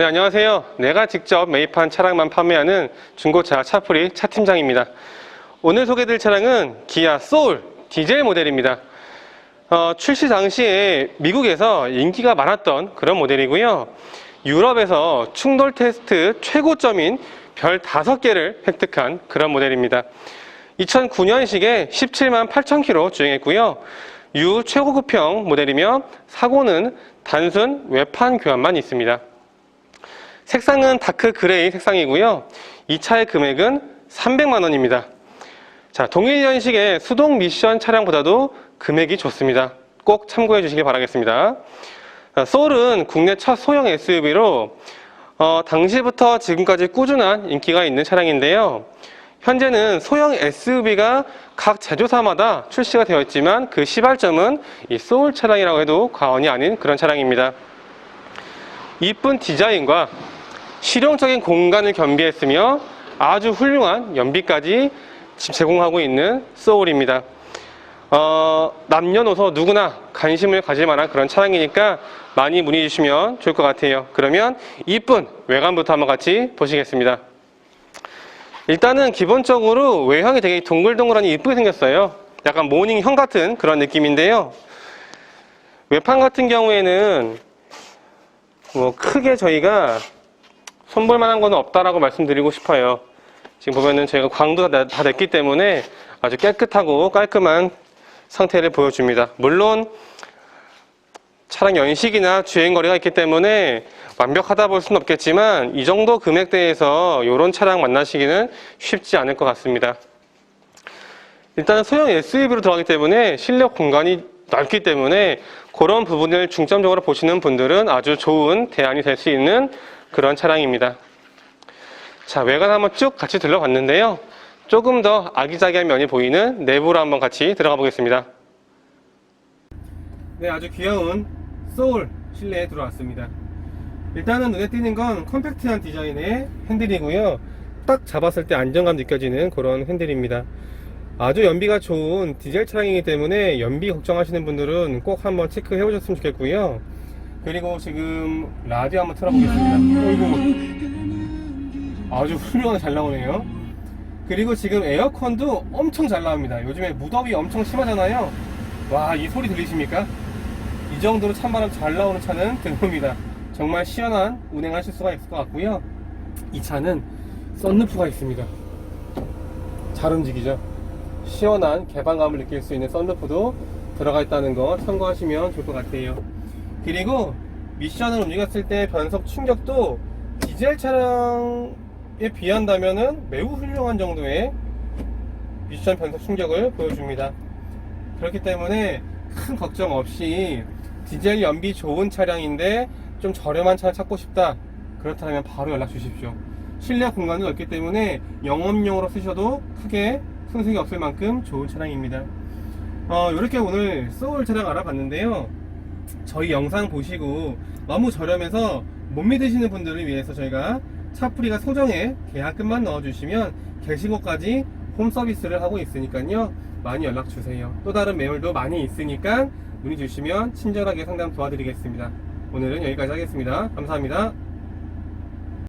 네, 안녕하세요. 내가 직접 매입한 차량만 판매하는 중고차 차풀이 차팀장입니다. 오늘 소개드릴 차량은 기아 소울 디젤 모델입니다. 어, 출시 당시에 미국에서 인기가 많았던 그런 모델이고요. 유럽에서 충돌 테스트 최고점인 별 5개를 획득한 그런 모델입니다. 2009년식에 17만 8천 킬로 주행했고요. 유 최고급형 모델이며 사고는 단순 외판 교환만 있습니다. 색상은 다크 그레이 색상이고요. 이 차의 금액은 300만 원입니다. 자, 동일 연식의 수동 미션 차량보다도 금액이 좋습니다. 꼭 참고해 주시기 바라겠습니다. 자, 소울은 국내 첫 소형 SUV로 어, 당시부터 지금까지 꾸준한 인기가 있는 차량인데요. 현재는 소형 SUV가 각 제조사마다 출시가 되어 있지만 그 시발점은 이 소울 차량이라고 해도 과언이 아닌 그런 차량입니다. 이쁜 디자인과 실용적인 공간을 겸비했으며 아주 훌륭한 연비까지 제공하고 있는 소울입니다. 어, 남녀노소 누구나 관심을 가질 만한 그런 차량이니까 많이 문의 주시면 좋을 것 같아요. 그러면 이쁜 외관부터 한번 같이 보시겠습니다. 일단은 기본적으로 외형이 되게 동글동글하니 이쁘게 생겼어요. 약간 모닝형 같은 그런 느낌인데요. 외판 같은 경우에는 뭐 크게 저희가 손볼 만한 거는 없다라고 말씀드리고 싶어요. 지금 보면은 저희가 광도 다, 다 됐기 때문에 아주 깨끗하고 깔끔한 상태를 보여줍니다. 물론 차량 연식이나 주행 거리가 있기 때문에 완벽하다 볼 수는 없겠지만 이 정도 금액대에서 이런 차량 만나시기는 쉽지 않을 것 같습니다. 일단은 소형 SUV로 들어가기 때문에 실내 공간이 넓기 때문에 그런 부분을 중점적으로 보시는 분들은 아주 좋은 대안이 될 수 있는 그런 차량입니다. 자, 외관 한번 쭉 같이 둘러봤는데요. 조금 더 아기자기한 면이 보이는 내부로 한번 같이 들어가 보겠습니다. 네, 아주 귀여운 소울 실내에 들어왔습니다. 일단은 눈에 띄는 건 컴팩트한 디자인의 핸들이고요. 딱 잡았을 때 안정감 느껴지는 그런 핸들입니다. 아주 연비가 좋은 디젤 차량이기 때문에 연비 걱정하시는 분들은 꼭 한번 체크해 보셨으면 좋겠고요. 그리고 지금 라디오 한번 틀어보겠습니다. 어이구. 아주 훌륭하게 잘 나오네요. 그리고 지금 에어컨도 엄청 잘 나옵니다. 요즘에 무더위 엄청 심하잖아요. 와, 이 소리 들리십니까? 이 정도로 찬바람 잘 나오는 차는 드물입니다. 정말 시원한 운행하실 수가 있을 것 같고요. 이 차는 썬루프가 있습니다. 잘 움직이죠. 시원한 개방감을 느낄 수 있는 썬루프도 들어가 있다는 거 참고하시면 좋을 것 같아요. 그리고 미션을 움직였을 때 변속 충격도 디젤 차량에 비한다면은 매우 훌륭한 정도의 미션 변속 충격을 보여줍니다. 그렇기 때문에 큰 걱정 없이 디젤 연비 좋은 차량인데 좀 저렴한 차를 찾고 싶다. 그렇다면 바로 연락 주십시오. 실내 공간이 넓기 때문에 영업용으로 쓰셔도 크게 손색이 없을 만큼 좋은 차량입니다. 어, 이렇게 오늘 소울 차량 알아봤는데요. 저희 영상 보시고 너무 저렴해서 못 믿으시는 분들을 위해서 저희가 차프리가 소정에 계약금만 넣어주시면 개시고까지 홈 서비스를 하고 있으니까요. 많이 연락 주세요. 또 다른 매물도 많이 있으니까 문의 주시면 친절하게 상담 도와드리겠습니다. 오늘은 여기까지 하겠습니다. 감사합니다.